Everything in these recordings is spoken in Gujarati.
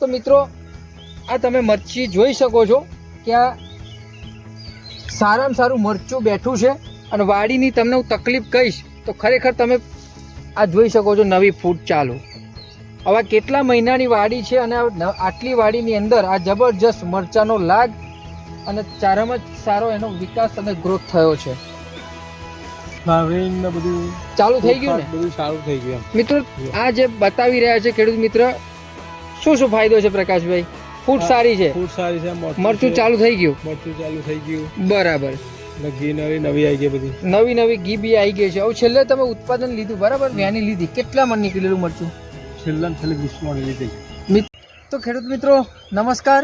તો મિત્રો આ તમે મરચી જોઈ શકો છો કે આ સારામાં સારું મરચું બેઠું છે અને વાડીની તમને હું તકલીફ કહીશ તો ખરેખર તમે આ જોઈ શકો છો નવી ફૂટ ચાલુ. હવે કેટલા મહિનાની વાડી છે અને આટલી વાડીની અંદર આ જબરજસ્ત મરચાનો લાગ અને ચારામાં જ સારો એનો વિકાસ અને ગ્રોથ થયો છે. બધું ચાલુ થઈ ગયું ને? બધું સારું થઈ ગયું મિત્રો આ જે બતાવી રહ્યા છે ખેડૂત મિત્ર શું શું ફાયદો છે પ્રકાશભાઈ? ફૂટ સારી છે. ફૂડ સારી છે મરચું ચાલુ થઈ ગયું? મરચું ચાલુ થઈ ગયું. બરાબર. ઘી નવી નવી આવી ગઈ બધી. નવી નવી ઘી બી આવી ગઈ છે. હવે છેલ્લે તમે ઉત્પાદન લીધું બરાબર? વ્યાની લીધી. કેટલા મણ નીકળેલું મરચું? છેલ્લા છેલ્લે વીસમાં લીધી. તો ખેડૂત મિત્રો નમસ્કાર.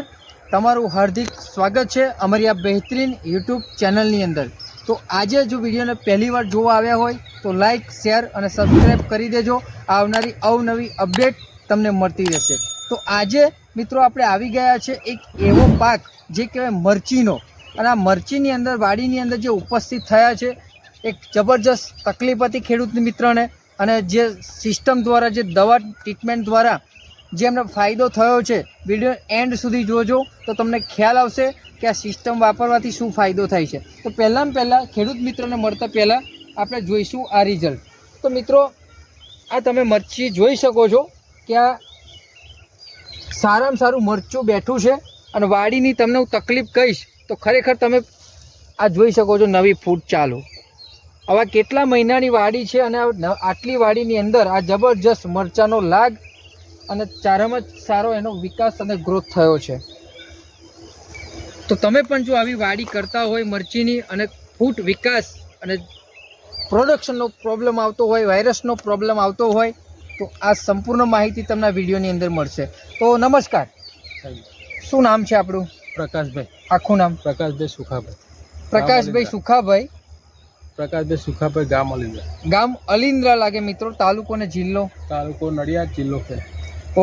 તમારું હાર્દિક સ્વાગત છે અમારી આ બહેતરીન યુટ્યુબ ચેનલની અંદર. તો આજે જો વિડીયોને પહેલી વાર જોવા આવ્યા હોય તો લાઈક શેર અને સબસ્ક્રાઈબ કરી દેજો. આવનારી અવનવી અપડેટ તમને મળતી રહેશે. તો આજે, મિત્રો, આપણે આવી ગયા છે એક એવો પાક જે કહેવાય મરચીનો. અને આ મરચીની અંદર, વાડીની અંદર જે ઉપસ્થિત થયા છે, એક જબરજસ્ત તકલીફ હતી ખેડૂત મિત્રને. અને જે સિસ્ટમ દ્વારા, જે દવા ટ્રીટમેન્ટ દ્વારા જે એમને ફાયદો થયો છે, વીડિયો એન્ડ સુધી જોજો. તો તમને ખ્યાલ આવશે કે આ સિસ્ટમ વાપરવાથી શું ફાયદો થાય છે. તો પહેલાં પહેલાં, ખેડૂત મિત્રોને મળતા પહેલાં આપણે જોઈશું આ રિઝલ્ટ. તો મિત્રો, આ તમે મરચી જોઈ શકો છો કે આ સારામાં સારું મરચું બેઠું છે અને વાડીની તમને હું તકલીફ કહીશ તો ખરેખર તમે આ જોઈ શકો છો નવી ફૂટ ચાલુ. આવા કેટલા મહિનાની વાડી છે અને આટલી વાડીની અંદર આ જબરજસ્ત મરચાંનો લાગ અને ચારામાં સારો એનો વિકાસ અને ગ્રોથ થયો છે. તો તમે પણ જો આવી વાડી કરતા હોય મરચીની અને ફૂટ વિકાસ અને પ્રોડક્શનનો પ્રોબ્લેમ આવતો હોય વાયરસનો પ્રોબ્લેમ આવતો હોય, તો આ સંપૂર્ણ માહિતી તમને વિડીયોની અંદર મળશે. તો નમસ્કાર. શું નામ છે આપણું? પ્રકાશભાઈ. આખું નામ? પ્રકાશભાઈ સુખાભાઈ. પ્રકાશભાઈ સુખાભાઈ. પ્રકાશભાઈ સુખાભાઈ ગામ અલિન્દ્રા ગામ અલિન્દ્રા લાગે મિત્રો તાલુકો ને જિલ્લો? તાલુકો નડિયાદ જિલ્લો ખેડા.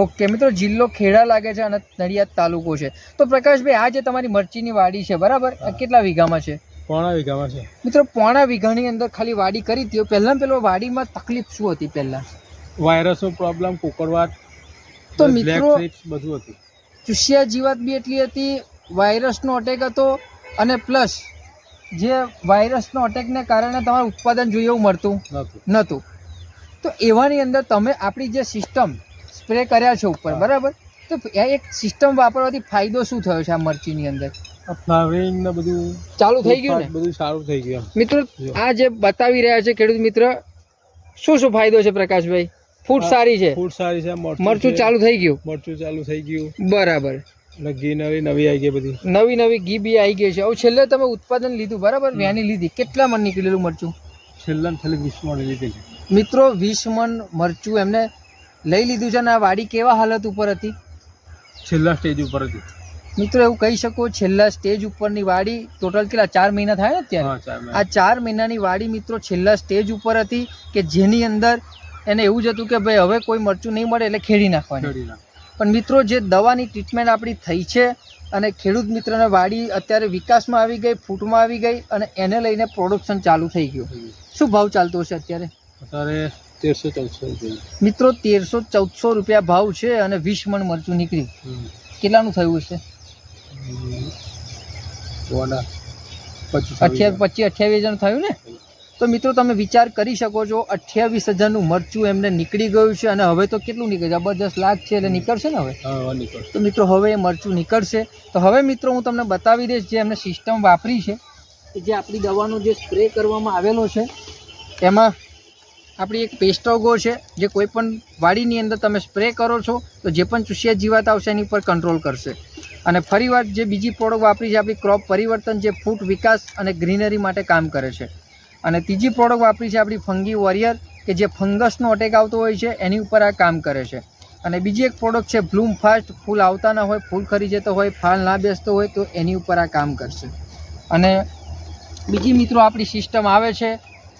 ઓકે મિત્રો જિલ્લો ખેડા લાગે છે અને નડિયાદ તાલુકો છે. તો પ્રકાશભાઈ આ જે તમારી મરચીની વાડી છે બરાબર? કેટલા વીઘામાં છે? પોણા વીઘામાં છે. મિત્રો પોણા વીઘાની અંદર ખાલી વાડી કરી હતી. પહેલાં પહેલો વાડીમાં તકલીફ શું હતી પહેલાં? વાયરસનો પ્રોબ્લેમ કુકરવાટ તો મિત્રો બધું હતું. ચૂસિયા જીવાત બી એટલી હતી વાયરસનો અટેક હતો અને પ્લસ જે વાયરસનો અટેકને કારણે તમારું ઉત્પાદન જોઈએ એવું મળતું નહોતું. તો એવાની અંદર તમે આપણી જે સિસ્ટમ સ્પ્રે કર્યા છે ઉપર બરાબર? તો એક સિસ્ટમ વાપરવાથી ફાયદો શું થયો છે આ મરચીની અંદર? ફ્લાવરિંગ ને બધું ચાલુ થઈ ગયું ને? બધું સારું થઈ ગયું મિત્રો આ જે બતાવી રહ્યા છે ખેડૂત મિત્ર શું શું ફાયદો છે પ્રકાશભાઈ? ફૂટ સારી છે. ફૂટ સારી છે મરચું ચાલુ થઈ ગયું. મરચું ચાલુ થઈ ગયું. બરાબર. અને ગ્રીનરી નવી આવી ગઈ બધી. નવી નવી ઘી બી આવી ગઈ છે. હવે છેલ્લે તમે ઉત્પાદન લીધું બરાબર? વ્યાની લીધી. કેટલા મણ નીકળેલું મરચું? છેલ્લા છેલ્લે વીસમાં લીધી છે મિત્રો વીસ મણ મરચું એમને લઈ લીધું છે અને આ વાડી કેવા હાલત ઉપર હતી? છેલ્લા સ્ટેજ ઉપર હતી. મિત્રો એવું કહી શકો છેલ્લા સ્ટેજ ઉપરની વાડી ટોટલ કેટલા? ચાર મહિના થાય ને અત્યારે? આ ચાર મહિનાની વાડી મિત્રો છેલ્લા સ્ટેજ ઉપર હતી કે જેની અંદર એને એવું જ હતું કે ભાઈ હવે કોઈ મરચું નહીં મળે એટલે ખેડી નાખવાની. પણ મિત્રો જે દવાની ટ્રીટમેન્ટ આપણી થઈ છે અને ખેડૂત મિત્રને વાડી અત્યારે વિકાસમાં આવી ગઈ ફૂટમાં આવી ગઈ અને એને લઈને પ્રોડક્શન ચાલુ થઈ ગયું. શું ભાવ ચાલતો હશે અત્યારે? અત્યારે તેરસો ચૌદસો રૂપિયા. મિત્રો તેરસો ચૌદસો રૂપિયા ભાવ છે અને વીસ મણ મરચું નીકળ્યું કેટલાનું થયું હશે? પચીસ અઠ્યાવીસ પચીસ અઠ્યાવીસ જણ થયું ને? તો મિત્રો તમે વિચાર કરી શકો છો અઠ્યાવીસ હજારનું મરચું એમને નીકળી ગયું છે અને હવે તો કેટલું નીકળે જબરજસ્ત લાખ છે એટલે નીકળશે ને હવે? તો મિત્રો હવે એ મરચું નીકળશે. તો હવે મિત્રો હું તમને બતાવી દઈશ જે એમને સિસ્ટમ વાપરી છે. કે જે આપણી દવાનો જે સ્પ્રે કરવામાં આવેલો છે એમાં આપણી એક પેસ્ટોગો છે જે કોઈ પણ વાડીની અંદર તમે સ્પ્રે કરો છો તો જે પણ ચૂસિયા જીવાત આવશે એની ઉપર કંટ્રોલ કરશે. અને ફરીવાર જે બીજી પ્રોડક્ટ વાપરી છે આપણી ક્રોપ પરિવર્તન જે ફૂટ વિકાસ અને ગ્રીનરી માટે કામ કરે છે. અને ત્રીજી પ્રોડક્ટ વાપરી છે આપણી ફંગી વોરિયર કે જે ફંગસનો અટેક આવતો હોય છે, એની ઉપર આ કામ કરે છે. અને બીજી એક પ્રોડક્ટ છે બ્લૂમ ફાસ્ટ ફૂલ આવતા ના હોય, ફૂલ ખરી જતો હોય, ફાલ ના બેસતો હોય, તો એની ઉપર આ કામ કરશે. અને બીજી મિત્રો આપણી સિસ્ટમ આવે છે,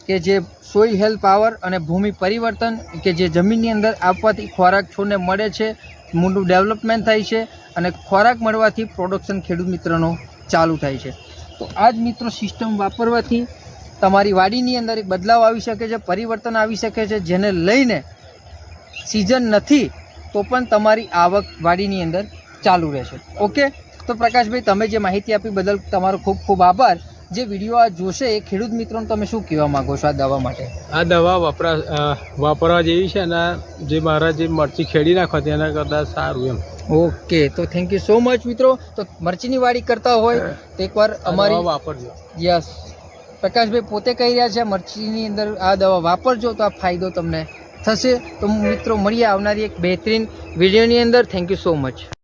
કે જે સોઇલ હેલ્થ પાવર અને ભૂમિ પરિવર્તન, કે જે જમીનની અંદર આપવાથી ખોરાક છોડને મળે છે, મોટું ડેવલપમેન્ટ થાય છે, અને ખોરાક મળવાથી પ્રોડક્શન ખેડૂત મિત્રનો ચાલુ થાય છે. તો આ જ મિત્રો સિસ્ટમ વાપરવાથી તમારી વાડીની અંદર એક બદલાવ આવી શકે છે પરિવર્તન આવી શકે છે જેને લઈને સિઝન નથી તો પણ તમારી આવક વાડીની અંદર ચાલુ રહેશે. ઓકે તો પ્રકાશભાઈ તમે જે માહિતી આપી બદલ તમારો ખૂબ ખૂબ આભાર. જે વીડિયો આ જોશે એ ખેડૂત મિત્રોને તમે શું કહેવા માંગો છો આ દવા માટે? આ દવા વપરા વાપરવા જેવી છે અને જે મારા જે મરચી ખેડી નાખો તેના કરતાં સારું એમ. ઓકે તો થેન્ક યુ સો મચ મિત્રો. તો મરચીની વાડી કરતા હોય તો એકવાર અમારી વાપરજો. યસ પ્રકાશભાઈ પોતે કહી રહ્યા છે, મરચીની અંદર આ દવા વાપરજો તો આ ફાયદો તમને થશે. તો મિત્રો, મળીએ આવનારી એક બહેતરીન વિડીયોની અંદર. Thank you so much